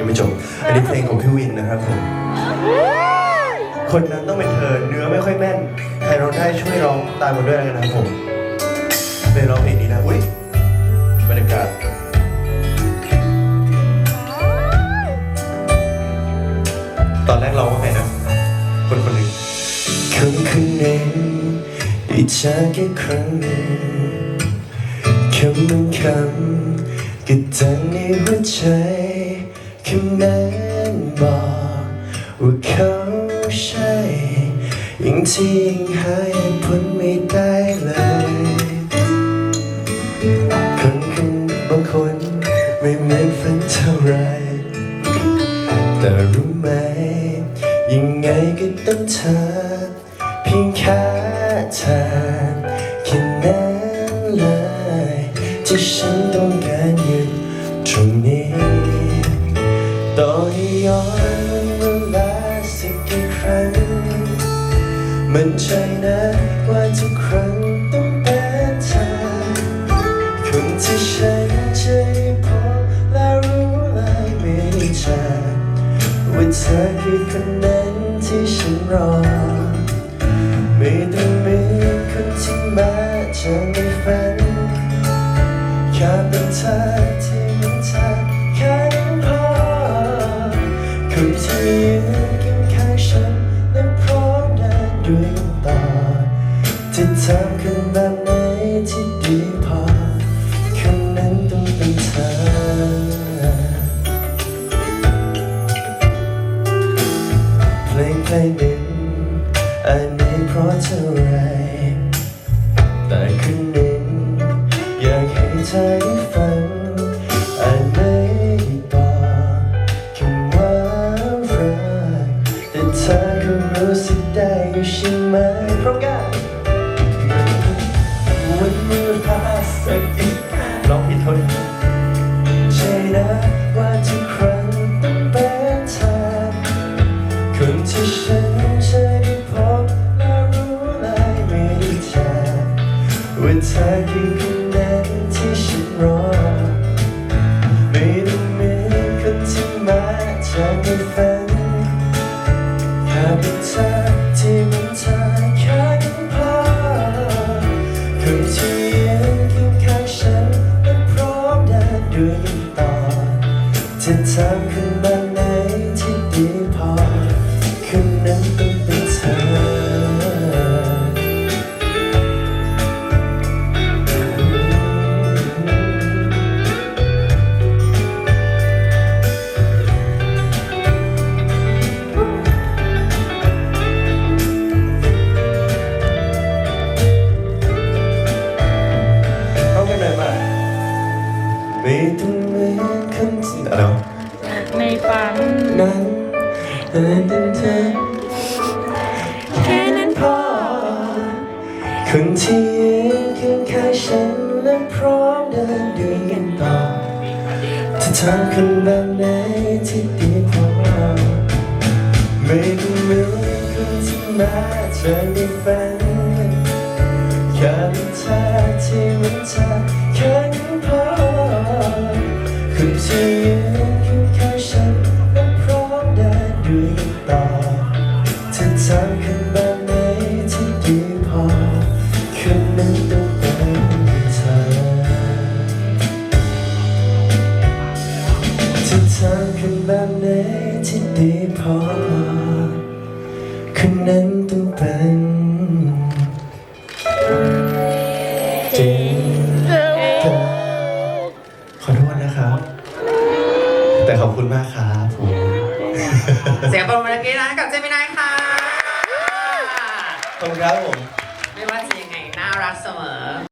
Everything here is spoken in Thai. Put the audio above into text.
ยังไม่จบ อันนี้เพลงของพี่วินนะครับผม คนนั้นต้องเป็นเธอ เนื้อไม่ค่อยแม่น ใครร้องได้ช่วยร้องตามมาด้วยกันนะครับผมเป็นร้องเพลงนี้นะอุ้ยบรรยากาศตอนแรกร้องว่าไงนะ คนคนหนึ่งคำคืนนี้ได้เจแค่ครั้งหนึ่งคำบางคำก็ดังในหัวใจ คำนั้นบอกว่าเขาใช่ยังที่ยังหาเหตุผลไม่ได้เลย คนคนบางคนไม่เหมือนฝันเท่าไร แต่รู้ไหม ยังไงก็ต้องเธอเพียงแค่เธอแค่นั้นเลยที่ฉันต้องการหยุดตรงนี้ ต่อให้ย้อนเวลาสักกี่ครั้ง มันใจนะว่าทุกครั้งต้องเป็นเธอคนที่ฉันจพบและรู้เลยไม่ได้เจอว่าเธอคือคนนั้นที่ฉันรอ ไม่ต้องมีคนที่มาจากในฝันำคนแบบไหนที่ดีพอคนนั้นต้องเป็นเธอ เพลงเพลงหนึ่งอาจไม่เพราะเท่าไร แต่คนหนึ่งอยากให้เธอได้ฟังอาจไม่ได้บอกคำว่ารักแต่เธอคงรู้สึกได้อยู่ใช่ไหมเพราะกัน ลองผิดโทษใช่นะว่าทุกครั้งต้องเป็นเธอคนที่ฉันเคยได้พบและรู้เลยไม่ได้เจอว่าเธอคือคนนั้นที่ฉันรอ จะทำคนแบบไหนที่ดีพอคืนนั้นต้องเป็นเธอเข้ แต่เป็นเธอแค่นั้นพอ คนที่ยืนข้างข้างฉันและพร้อมเดินด้วยกันต่อจะทำคนแบบไหนที่ดีพอไม่ต้องเหมือนคนที่มาจากในฝันแค่เป็นเธอที่มันเธอแค่นั้นพอคนที่ยืนข้างข้างฉัน จะทำคนแบบไหนที่ดีพอคนนั้นต้องเป็นเจนขอโทษนะครับ แต่ขอบคุณมากครับผมเสียงปรบมือกี้นะกับเจมินายค่ะขอบคุณครับผม ไม่ว่าจะยังไงน่ารักเสมอ